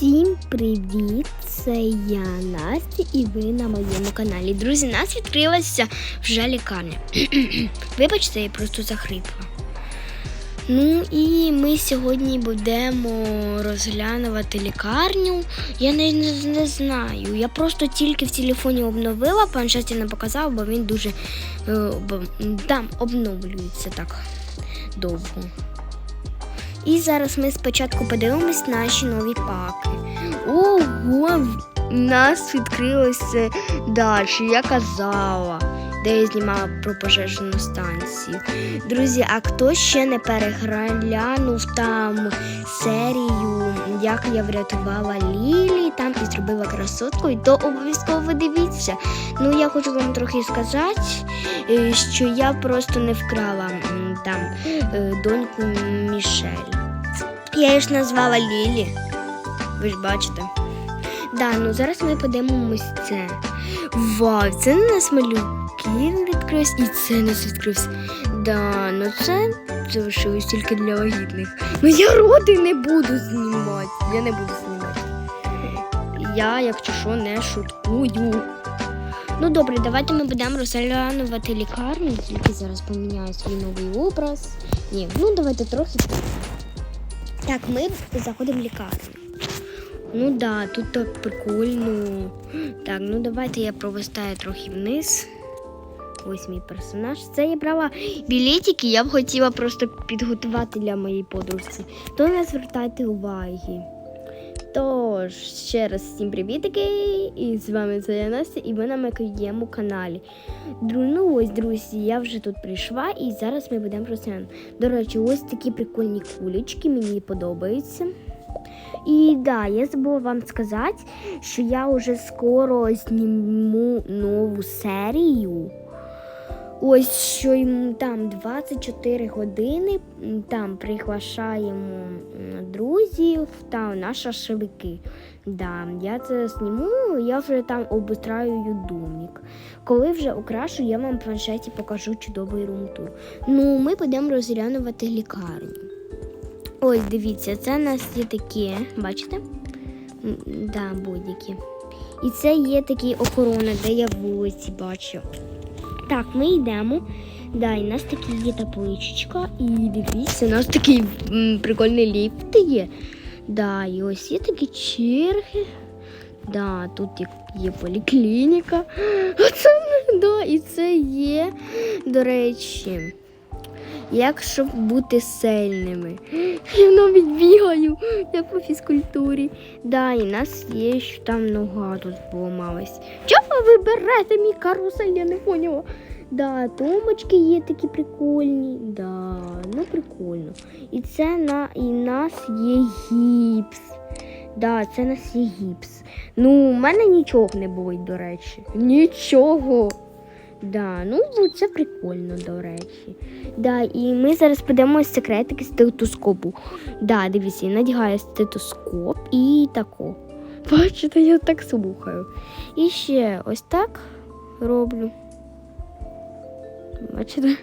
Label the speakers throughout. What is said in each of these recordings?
Speaker 1: Всім привіт! Це я Настя і ви на моєму каналі. Друзі, нас відкрилася вже лікарня. Вибачте, я просто захрипла. Ну і ми сьогодні будемо розглянувати лікарню. Я не, не, не знаю. Я просто тільки в телефоні обновила, планшеті не показав, бо він дуже е, там обновлюється так довго. І зараз ми спочатку подивимось наші нові паки. Ого, в нас відкрилося далі, я казала, де я знімала про пожежну станцію. Друзі, а хто ще не переглянув там серію, як я врятувала Лілі там і зробила красоткою, то обов'язково дивіться. Ну, я хочу вам трохи сказати, е, що я просто не вкрала там е, доньку Мішель. Я її ж назвала Лілі. Ви ж бачите. Да, ну зараз ми подивимось це. Вау, це у нас малюки відкрився, і це нас відкрився. Да, ну це залишилось тільки для вагітних. Ну я роди не буду знімати. Я не буду знімати. Я, якщо що, не шуткую. Ну добре, давайте ми будемо розглянувати лікарню, тільки зараз поміняю свій новий образ. Ні, ну давайте трохи. Так, ми заходимо в лікарню. Ну да, тут так прикольно. Так, ну давайте я провистаю трохи вниз. Ось мій персонаж. Це я брала білетики, я б хотіла просто підготувати для моєї подружці. То не звертайте уваги. Тож, ще раз всім привітики, і з вами це я Настя, і ви на моєму каналі. Дру, ну ось, друзі, я вже тут прийшла і зараз ми будемо розглянути. До речі, ось такі прикольні кулечки, мені подобаються. І да, я забула вам сказати, що я вже скоро зніму нову серію. Ось що йому там 24 години там приглашаємо друзів та на шашлики. Да, я це зніму, я вже там обустраюю домик. Коли вже окрашу, я вам в планшеті покажу чудовий румтур. Ну, ми будемо розглянувати лікарню. Ось, дивіться, це у нас є такі, бачите? Да, будь-які. І це є такі охорони, де я вулиці бачу. Так, ми йдемо. Да, у нас такі є табличечка. І дивіться, у нас такий м, прикольний ліфт є. Да, ось є такі черги. Да, тут є поліклініка. Оце, да, і це є, до речі, як щоб бути сильними. Я навіть бігаю, як по фізкультурі. Да, і нас є, що там нога тут поламалась. Чого ви берете мій карусель, я не поняла. Да, тумбочки є такі прикольні. Да, ну прикольно. І це на і нас є гіпс. Да, це нас є гіпс. Ну, у мене нічого не болить, до речі. Нічого. Да, ну це прикольно, до речі. Да, і ми зараз подивимося секретики стетоскопу. Да, дивіться, я надягаю стетоскоп і тако. Бачите, я так слухаю. І ще ось так роблю. Бачите?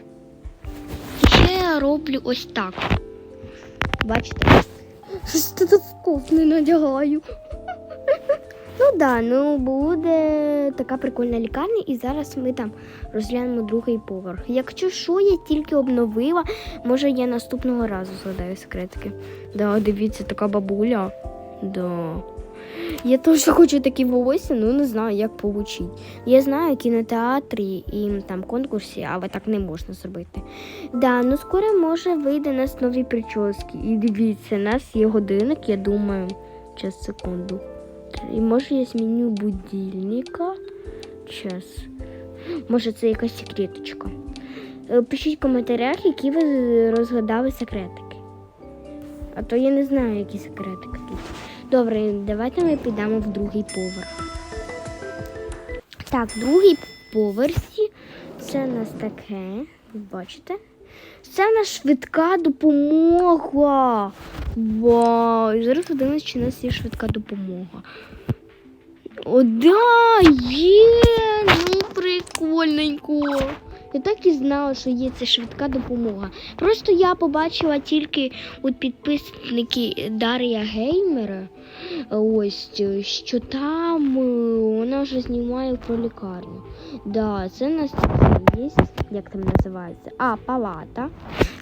Speaker 1: Ще я роблю ось так. Бачите? Стетоскоп не надягаю. Ну да, ну буде така прикольна лікарня, і зараз ми там розглянемо другий поверх. Якщо що, я тільки обновила, може я наступного разу згадаю секретики. Да, дивіться, така бабуля. Да. Я теж хочу такі волосся, ну не знаю, як получить. Я знаю кінотеатрі і там конкурсі, але так не можна зробити. Да, ну скоро може вийде нас нові прически. І дивіться, у нас є годинник, я думаю. Час секунду. І може я зміню будильника. Час. Може це якась секреточка. Е, Пишіть в коментарях, які ви розгадали секретики. А то я не знаю, які секретики тут. Добре, давайте ми підемо в другий поверх. Так, другий поверсі це у нас таке. Бачите? Це на швидка допомога. Вау! І зараз подивимось, чи у нас є швидка допомога. О, да, є! Ну, прикольненько. Я так і знала, що є ця швидка допомога. Просто я побачила тільки у підписники Дар'я Геймера. Ось що там е, вона вже знімає про лікарню. Да, це нас є, як там називається? А, палата.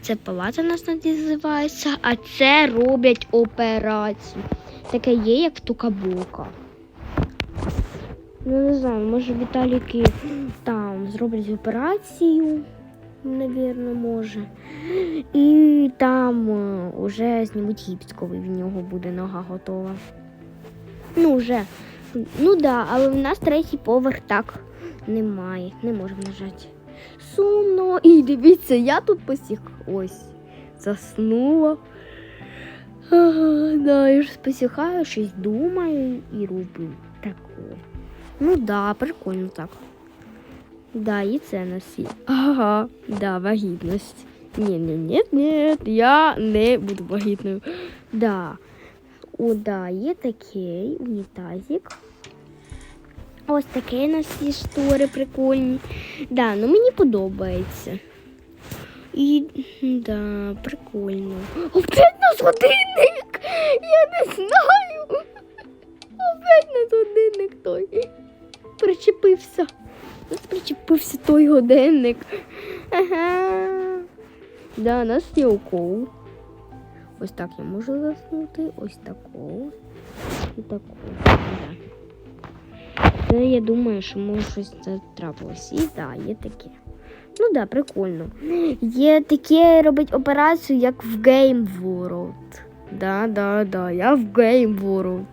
Speaker 1: Це палата у нас називається, а це роблять операцію. Таке є, як тукабока. Ну, не знаю, може Віталіки там зроблять операцію, навірно, може. І там е, уже знімуть гіпс, коли в нього буде нога готова. Ну, вже. Ну да, але в нас третій поверх так немає. Не можемо нажати. Сумно. І дивіться, я тут посіх. Ось. Заснула. Да, я ж посіхаю, щось думаю і роблю таке. Ну да, прикольно так. Да, і це на всі. Ага, да, вагітність. Ні, ні, ні, ні, я не буду вагітною. Да. О, да, такий унітазик. Ось такі у нас є штори прикольні. Да, ну мені подобається. І да, прикольно. Опять нас годинник! Я не знаю. Опять нас годинник той. Причепився. Нас причепився той годинник. Ага. Да, у нас є укол. Ось так я можу заснути. Ось такого. І такого. Да. Це я думаю, що може щось трапилось. І да, є таке. Ну да, прикольно. Є таке робить операцію, як в Game World. Да, да, да, я в Game World.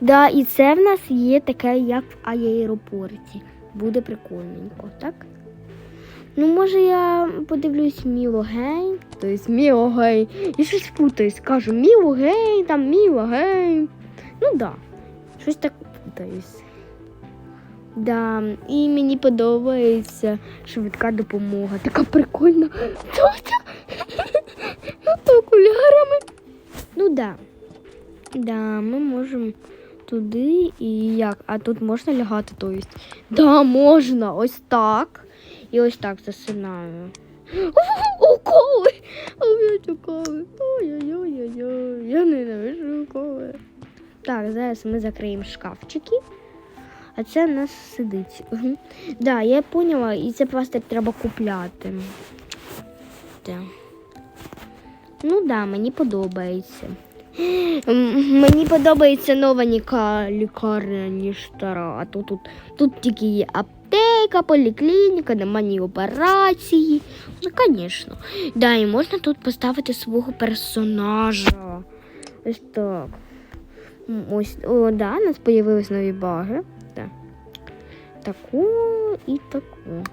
Speaker 1: Да, і це в нас є таке, як в аеропорті. Буде прикольненько, так? Ну, може, я подивлюсь Міло Гейм. Тобто Міло Гейм. Я щось путаюсь, кажу Міло Гейм, там Міло Гейм. Ну да, щось так путаюсь. Да, і мені подобається швидка допомога. Така прикольна. Окулярами. Ну да. Да, ми можемо туди і як. А тут можна лягати, то есть. Да, можна. Ось так. І ось так засинаю. Уколи! Опять уколи. Ой-ой-ой-ой. Я ненавижу уколи. Так, зараз ми закриємо шкафчики. А це в нас сидить. Угу. Да, я поняла, і це пластик треба купляти. Так. Ну да, мені подобається. Мені подобається нова лікарня, ніж стара. А то тут, тут тільки є аптека, поліклініка, нема ні операції. Ну, звісно. Да, і можна тут поставити свого персонажа. Ось так. Ось, о, да, у нас з'явились нові баги. Да. Таку і таку.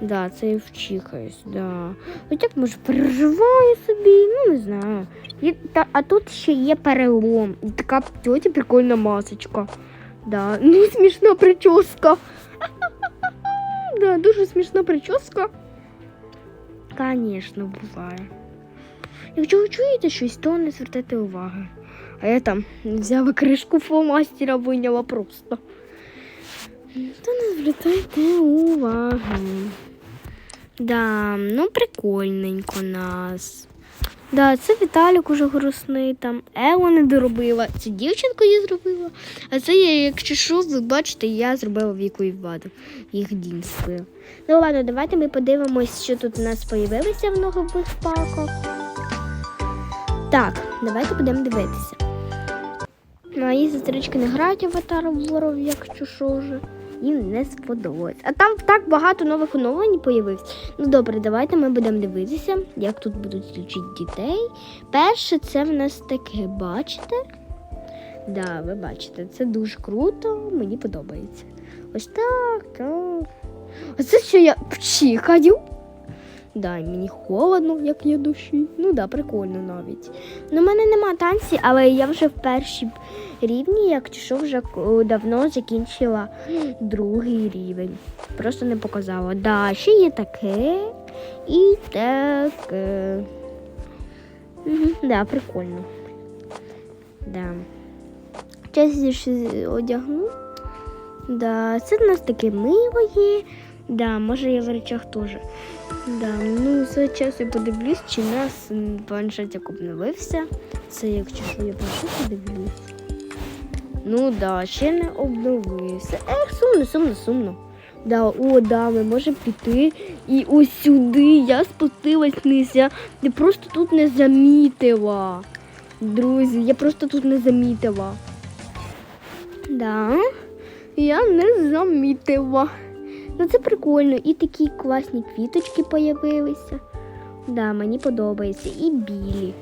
Speaker 1: Да, це я вчихаюсь, да. Ось як може переживаю собі, ну не знаю. Є, та, а тут ще є перелом. І така тьоті прикольна масочка. Да. Ну, смішна прическа. да, дуже смішна прическа. Звісно, буває. Якщо ви чуєте щось, то не звертайте уваги. А я там взяла кришку фломастера, виняла просто. То не звертайте уваги. Да, ну прикольненько нас. Да, це Віталік уже грустний там. Ева не доробила. Це дівчинка я зробила. А це я, якщо що, ви бачите, я зробила віку і ваду. Їх спив. Ну ладно, давайте ми подивимось, що тут у нас появилося в нових паках. Так, давайте будемо дивитися. Мої сестрички не грають аватар воров, якщо що вже. Їм не сподобалось. А там так багато нових оновлень появилось. Ну добре, давайте ми будемо дивитися, як тут будуть лічити дітей. Перше, це в нас таке, бачите? Да, ви бачите, це дуже круто, мені подобається. Ось так. А це що я пчихаю? Да, мені холодно, як є душі. Ну да, прикольно навіть. Ну, в мене нема танці, але я вже в першій рівні, як чи вже е, давно закінчила другий рівень. Просто не показала. Да, ще є таке і таке. Угу, да, прикольно. Да. Частіше одягну. Да, це в нас таке мило є. Да, може я в речах теж. Да, ну зараз я подивлюсь, чи нас м, планшетик обновився. Це якщо що я прошу подивлюсь. Ну да, ще не обновився. Ех, сумно, сумно, сумно. Да, о, да, ми можемо піти. І ось сюди я спустилась вниз. Я просто тут не замітила. Друзі, я просто тут не замітила. Да, я не замітила. Ну це прикольно. І такі класні квіточки появилися. Да, мені подобається. І білі.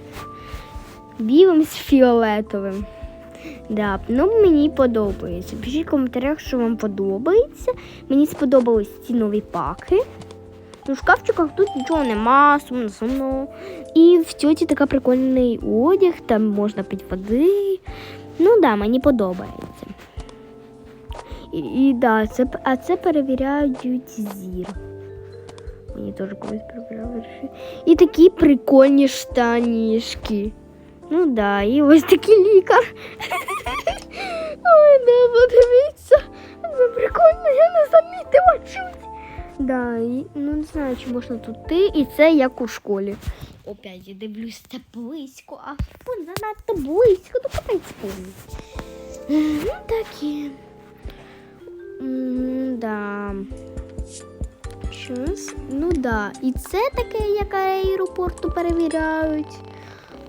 Speaker 1: Білим з фіолетовим. Да, ну мені подобається. Пишіть в коментарях, що вам подобається. Мені сподобались ці нові паки. Ну, в шкафчиках тут нічого нема, сумно, сумно. І в тьоті така прикольний одяг, там можна пити води. Ну да, мені подобається. І, і да, це, а це перевіряють зір. Мені теж колись перевіряли. І такі прикольні штанішки. Ну да, і ось такий лікар. Ой, да, подивіться. Це прикольно, я не замітила чуть. Да, і, ну не знаю, чи можна тут йти, і це як у школі. Опять я дивлюсь, це близько, а фу, занадто близько, ну капець повний. Ну такі. Да. Щось. Ну да. І це таке, як аеропорту перевіряють.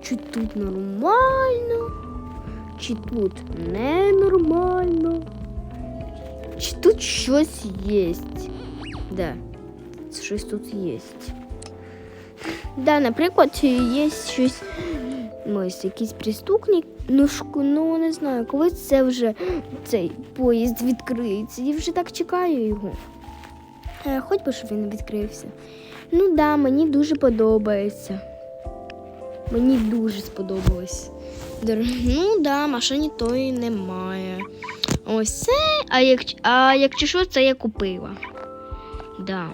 Speaker 1: Чи тут нормально, чи тут ненормально, чи тут щось є. Да, щось тут є. Да, наприклад, є щось. Ось якийсь преступник. Ну, шку, ну не знаю, коли це вже цей поїзд відкриється. Я вже так чекаю його. Е, хоч би, щоб він відкрився. Ну да, мені дуже подобається. Мені дуже сподобалось. Ну да, машині тої немає. Ось це, а як, а якщо що, це я купила. Да.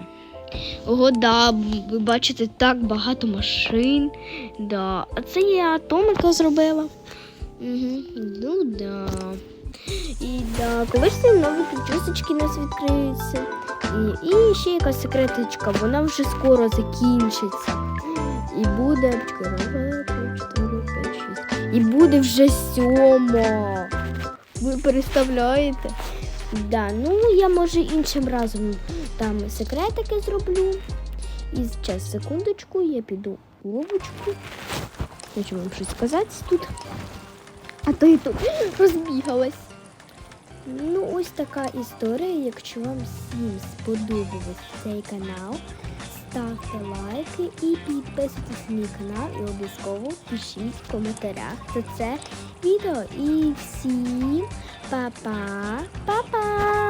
Speaker 1: Ого, да, ви бачите так багато машин. Да. А це я атомика зробила. Угу. Ну да. І да, коли ж ці нові причосочки у нас відкриються. І, і ще якась секреточка, вона вже скоро закінчиться. І буде. Почекай, І буде вже сьома. Ви представляєте? Да, ну я може іншим разом там секретики зроблю. І зараз, секундочку, я піду у ловочку. Хочу вам щось сказати тут. А то і тут розбігалась. Ну, ось така історія. Якщо вам всім сподобався цей канал, ставте лайки і підписуйтесь на мій канал і обов'язково пишіть в коментарях за це відео. І всім па-па, па-па!